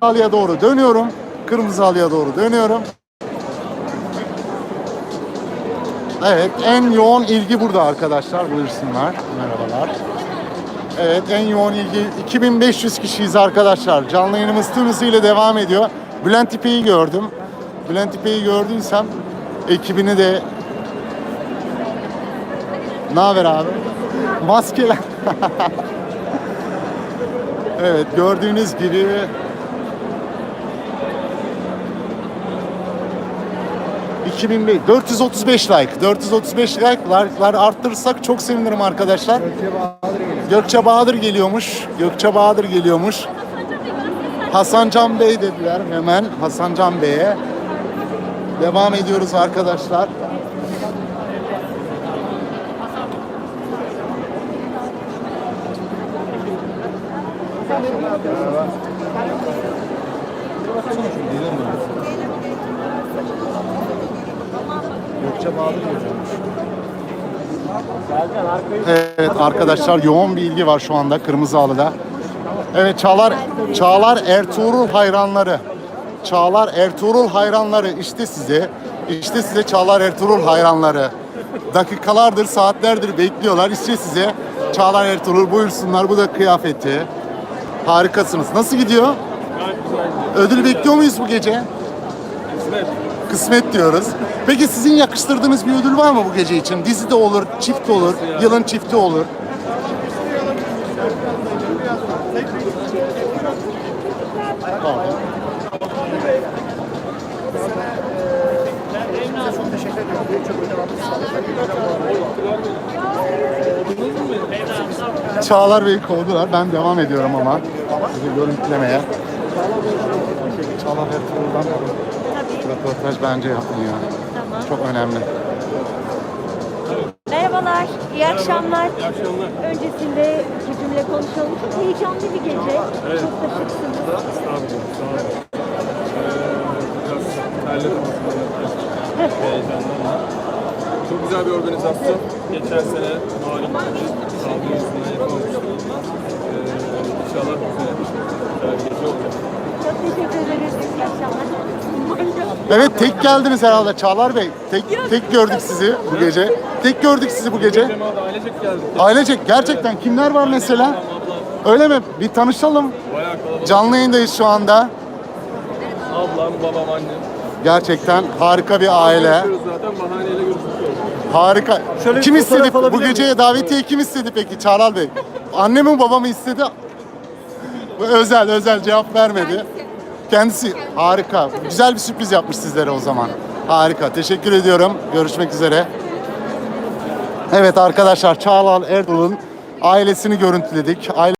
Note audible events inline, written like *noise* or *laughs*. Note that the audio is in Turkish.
halıya doğru dönüyorum. Kırmızı halıya doğru dönüyorum. Evet, en yoğun ilgi burada arkadaşlar. Buyursunlar. Merhabalar. Evet, en yoğun ilgi 2500 kişiyiz arkadaşlar. Canlı yayınımız tüm hızıyla devam ediyor. Bülent İpek'i gördüm. Bülent İpek'i gördüysem ekibini de ne haber abi? Maskeler. *laughs* evet, gördüğünüz gibi ...2005, 435 like. 435 like, like'lar arttırırsak çok sevinirim arkadaşlar. Gökçe Bahadır geliyormuş. Gökçe Bahadır geliyormuş. Hasan Can Bey dediler hemen Hasan Can Bey'e. Devam ediyoruz arkadaşlar. Gökçe geliyormuş. Evet arkadaşlar yoğun bir ilgi var şu anda Kırmızı Halı'da. Evet Çağlar, Çağlar Ertuğrul hayranları. Çağlar Ertuğrul hayranları işte size. İşte size Çağlar Ertuğrul hayranları. Dakikalardır, saatlerdir bekliyorlar. İşte size Çağlar Ertuğrul buyursunlar. Bu da kıyafeti. Harikasınız. Nasıl gidiyor? Ödül bekliyor muyuz bu gece? Kısmet diyoruz. Peki sizin yakıştırdığınız bir ödül var mı bu gece için? Dizi de olur, çift olur, yılın çifti olur. Pardon. Çağlar Bey'i kovdular. Ben devam ediyorum ama. Sizi görüntülemeye. Çağlar Ertuğrul'dan röportaj bence yapılıyor. Tamam. Çok önemli. Merhabalar, iyi akşamlar. İyi akşamlar. Öncesinde iki cümle konuşalım. Çok heyecanlı bir gece. Çok da şıksınız. Estağfurullah, sağ olun. Ee, biraz terledim aslında. *laughs* Heyecandan. Çok güzel bir organizasyon. Geçen sene malum sağlığı yüzünden yapamamıştık. Evet tek geldiniz herhalde Çağlar Bey. Tek tek gördük sizi bu gece. Tek gördük sizi bu gece. Ailecek geldik. Ailecek gerçekten kimler var mesela? Öyle mi? Bir tanışalım. bayağı kalabalık. Canlı yayındayız şu anda. Ablam, babam, annem. Gerçekten harika bir aile. Görüşüyoruz zaten bahaneyle görüşmüş olduk. Harika. Şöyle bir kim fotoğraf istedi? Bu geceye davetiye kim istedi peki Çağlar Bey? Anne mi baba mı istedi? Bu özel özel cevap vermedi. Kendisi harika. Güzel bir sürpriz yapmış sizlere o zaman. Harika. Teşekkür ediyorum. Görüşmek üzere. Evet arkadaşlar Çağlar Ertuğrul'un ailesini görüntüledik. Aile